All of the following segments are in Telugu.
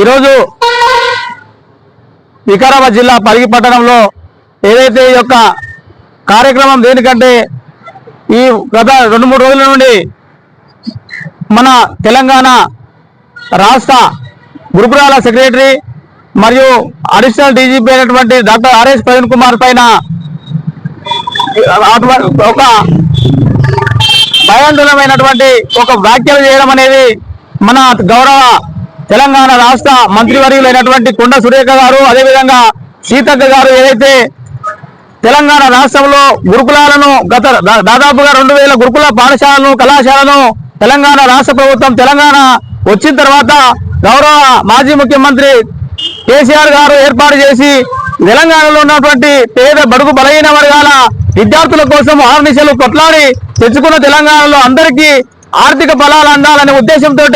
ఈరోజు వికారాబాద్ జిల్లా పరిగి పట్టణంలో ఏదైతే ఈ యొక్క కార్యక్రమం దేనికంటే ఈ గత రెండు మూడు రోజుల నుండి మన తెలంగాణ రాష్ట్ర గురుపురాల సెక్రటరీ మరియు అడిషనల్ డీజీపీ అయినటువంటి డాక్టర్ ఆర్ఎస్ ప్రవీణ్ కుమార్ పైన ఒక భయాందోళనమైనటువంటి ఒక వ్యాఖ్యలు చేయడం అనేది మన గౌరవ తెలంగాణ రాష్ట్ర మంత్రివర్యులైనటువంటి కొండ సురేఖ గారు అదేవిధంగా సీతక్క గారు ఏదైతే తెలంగాణ రాష్ట్రంలో గురుకులాలను గత దాదాపుగా రెండు వేల గురుకుల పాఠశాలను కళాశాలను తెలంగాణ రాష్ట్ర ప్రభుత్వం తెలంగాణ వచ్చిన తర్వాత గౌరవ మాజీ ముఖ్యమంత్రి కేసీఆర్ గారు ఏర్పాటు చేసి తెలంగాణలో ఉన్నటువంటి పేద బడుగు బలహీన వర్గాల విద్యార్థుల కోసం ఆర్నిశలు కొట్లాడి తెచ్చుకున్న తెలంగాణలో అందరికీ ఆర్థిక బలాలు అందాలనే ఉద్దేశంతో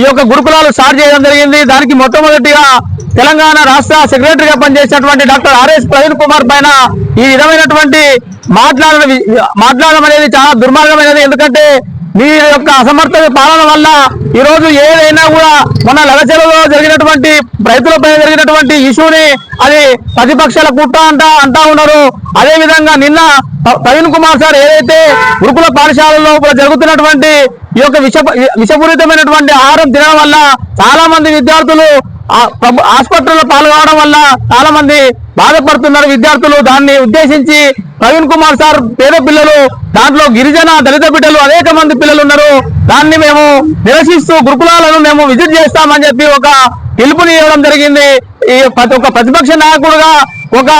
ఈ యొక్క గురుకులాలు స్టార్ట్ చేయడం జరిగింది. దానికి మొట్టమొదటిగా తెలంగాణ రాష్ట్ర సెక్రటరీగా పనిచేసినటువంటి డాక్టర్ ఆర్ఎస్ ప్రవీణ్ కుమార్ పైన ఈ విధమైనటువంటి మాట్లాడడం మాట్లాడడం అనేది చాలా దుర్మార్గమైనది. ఎందుకంటే మీ యొక్క అసమర్థ పాలన వల్ల ఈ రోజు ఏదైనా కూడా మన లగచెలలో జరిగినటువంటి రైతులపై జరిగినటువంటి ఇష్యూని అది ప్రతిపక్షాల కుట్ర అంటా అంటా ఉన్నారు. అదే విధంగా నిన్న ప్రవీణ్ కుమార్ సార్ ఏదైతే గురుకుల పాఠశాలలో కూడా జరుగుతున్నటువంటి ఈ యొక్క విష విషపూరితమైనటువంటి ఆహారం తినడం వల్ల చాలా మంది విద్యార్థులు ఆ ప్రభు- ఆసుపత్రిలో పాల్గొనడం వల్ల చాలా మంది బాధపడుతున్నారు. విద్యార్థులు దాన్ని ఉద్దేశించి ప్రవీణ్ కుమార్ సార్ పేద పిల్లలు దాంట్లో గిరిజన దళిత బిడ్డలు అనేక మంది పిల్లలు ఉన్నారు. దాన్ని మేము నిరసిస్తూ గురుకులాలను మేము విజిట్ చేస్తామని చెప్పి ఒక పిలుపుని ఇవ్వడం జరిగింది. ఈ ప్రతి ప్రతిపక్ష నాయకుడుగా ఒక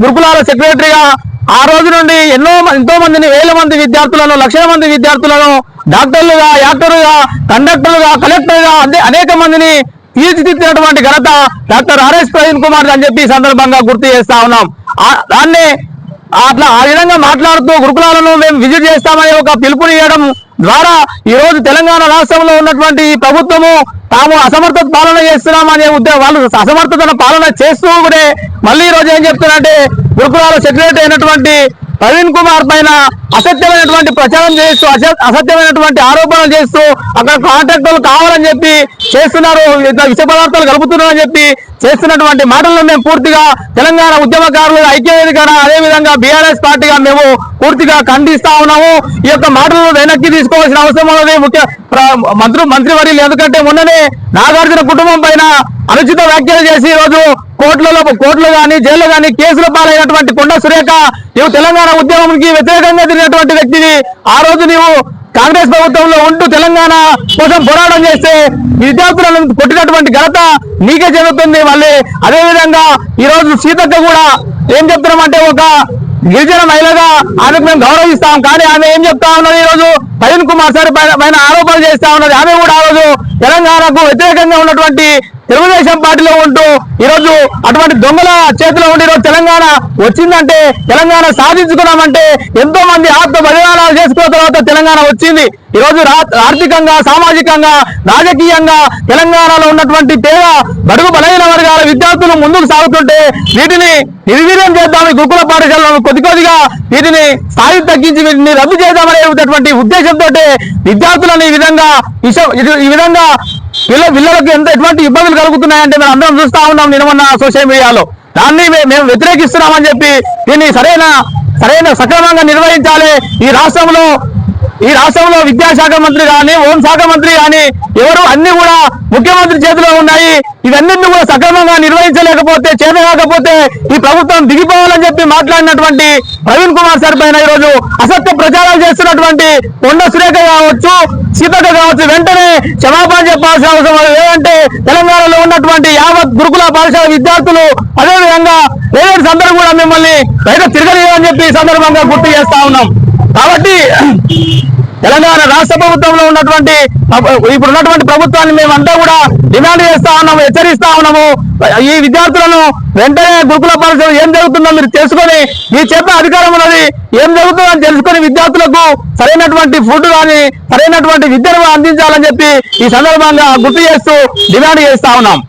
గురుకులాల సెక్రటరీగా ఆ రోజు నుండి ఎన్నో మ- ఎంతో మందిని వేల మంది విద్యార్థులను లక్షల మంది విద్యార్థులను డాక్టర్లుగా యాక్టర్లుగా కండక్టర్లుగా కలెక్టర్గా అనేక మందిని తీర్చిదిద్దినటువంటి ఘనత డాక్టర్ ఆర్ఎస్ ప్రవీణ్ కుమార్ అని చెప్పి సందర్భంగా గుర్తు చేస్తా ఉన్నాం. దాన్ని అట్లా ఆ విధంగా మాట్లాడుతూ గురుకులాలను మేము విజిట్ చేస్తామని ఒక పిలుపుని ఇవ్వడం ద్వారా ఈ రోజు తెలంగాణ రాష్ట్రంలో ఉన్నటువంటి ప్రభుత్వము తాము అసమర్థత పాలన చేస్తున్నామనే ఉద్దేశం వాళ్ళు అసమర్థతను పాలన చేస్తూ కూడా మళ్ళీ ఈ రోజు ఏం చెప్తున్నారంటే గురుకులాల సెక్రటరీ అయినటువంటి ప్రవీణ్ కుమార్ పైన అసత్యమైనటువంటి ప్రచారం చేస్తూ అస- అసత్యమైనటువంటి ఆరోపణలు చేస్తూ అక్కడ కాంట్రాక్టర్లు కావాలని చెప్పి చేస్తున్నారు విష పదార్థాలు కలుపుతున్నారని చెప్పి చేస్తున్నటువంటి మాటలను మేము పూర్తిగా తెలంగాణ ఉద్యమకారులు ఐక్యవేదికగా అదే విధంగా బీఆర్ఎస్ పార్టీగా మేము పూర్తిగా ఖండిస్తా ఉన్నాము. ఈ యొక్క మాటలను వెనక్కి తీసుకోవాల్సిన అవసరం ఉన్నది. ముఖ్య ప్ర- మంత్రి మంత్రివర్యులు. ఎందుకంటే మొన్ననే నాగార్జున కుటుంబం పైన అనుచిత వ్యాఖ్యలు చేసి ఈరోజు రోజు కోర్టులలో కోర్టులు కానీ జైల్లో కానీ కేసుల పాలైనటువంటి కొండ సురేఖ నీవు తెలంగాణ ఉద్యమంకి వ్యతిరేకంగా తిరిగినటువంటి వ్యక్తిని ఆ రోజు నీవు కాంగ్రెస్ ప్రభుత్వంలో ఉంటూ తెలంగాణ కోసం పోరాటం చేస్తే విద్యార్థులను కొట్టినటువంటి ఘనత నీకే చెందుతుంది మళ్ళీ. అదే విధంగా ఈ రోజు సీతక్క కూడా ఏం చెప్తున్నామంటే ఒక గిరిజన మహిళగా ఆమెకు మేము గౌరవిస్తాం. కానీ ఆమె ఏం చెప్తా ఉన్నది ఈ రోజు ప్రవీణ్ కుమార్ సార్ పైన పైన ఆరోపణలు చేస్తా ఉన్నది. ఆమె కూడా ఆ రోజు తెలంగాణకు వ్యతిరేకంగా ఉన్నటువంటి తెలుగుదేశం పార్టీలో ఉంటూ ఈరోజు అటువంటి దొంగల చేతిలో ఉండి ఈరోజు తెలంగాణ వచ్చిందంటే తెలంగాణ సాధించుకున్నామంటే ఎంతో మంది ఆత్మ బలిదానాలు చేసుకున్న తర్వాత తెలంగాణ వచ్చింది. ఈ రోజు రా- ఆర్థికంగా సామాజికంగా రాజకీయంగా తెలంగాణలో ఉన్నటువంటి పేద బడుగు బలహీన వర్గాల విద్యార్థులు ముందుకు సాగుతుంటే వీటిని నిర్వీర్యం చేద్దాం గుకుల గురుకుల పాఠశాలను కొద్ది కొద్దిగా వీటిని స్థాయి తగ్గించి వీటిని రద్దు చేద్దామనేటువంటి ఉద్దేశంతో విద్యార్థులను ఈ విధంగా ఈ విధంగా వీళ్ళ పిల్లలకు ఎంత ఎటువంటి ఇబ్బందులు కలుగుతున్నాయంటే మేము అందరం చూస్తా ఉన్నాం నిన్న సోషల్ మీడియాలో. దాన్ని మేము వ్యతిరేకిస్తున్నామని చెప్పి దీన్ని సరైన సరైన సక్రమంగా నిర్వహించాలి. ఈ రాష్ట్రంలో ఈ రాష్ట్రంలో విద్యాశాఖ మంత్రి కానీ హోంశాఖ మంత్రి కానీ ఎవరు అన్ని కూడా ముఖ్యమంత్రి చేతిలో ఉన్నాయి. ఇవన్నీ కూడా సక్రమంగా నిర్వహించలేకపోతే చేతకాకపోతే ఈ ప్రభుత్వం దిగిపోవాలని చెప్పి మాట్లాడినటువంటి ప్రవీణ్ కుమార్ సార్ పైన ఈరోజు అసత్య ప్రచారాలు చేస్తున్నటువంటి కొండ సురేఖ కావచ్చు సీతక కావచ్చు వెంటనే క్షమాపణ చెప్పాల్సిన అవసరం లేదంటే తెలంగాణలో ఉన్నటువంటి యావత్ గురుకుల పాఠశాల విద్యార్థులు అదేవిధంగా పేరెంట్స్ అందరూ కూడా మిమ్మల్ని బయట తిరగలేదని చెప్పి ఈ సందర్భంగా గుర్తు చేస్తా ఉన్నాం. కాబట్టి తెలంగాణ రాష్ట్ర ప్రభుత్వంలో ఉన్నటువంటి ఇప్పుడు ఉన్నటువంటి ప్రభుత్వాన్ని మేమంతా కూడా డిమాండ్ చేస్తా ఉన్నాము హెచ్చరిస్తా ఉన్నాము. ఈ విద్యార్థులను వెంటనే గురుకుల పాఠశాల ఏం జరుగుతుందో మీరు తెలుసుకొని మీ చేత అధికారం ఉన్నది ఏం జరుగుతుందో అని తెలుసుకొని విద్యార్థులకు సరైనటువంటి ఫుడ్ కానీ సరైనటువంటి విద్యను అందించాలని చెప్పి ఈ సందర్భంగా గుర్తు చేస్తూ డిమాండ్ చేస్తా ఉన్నాం.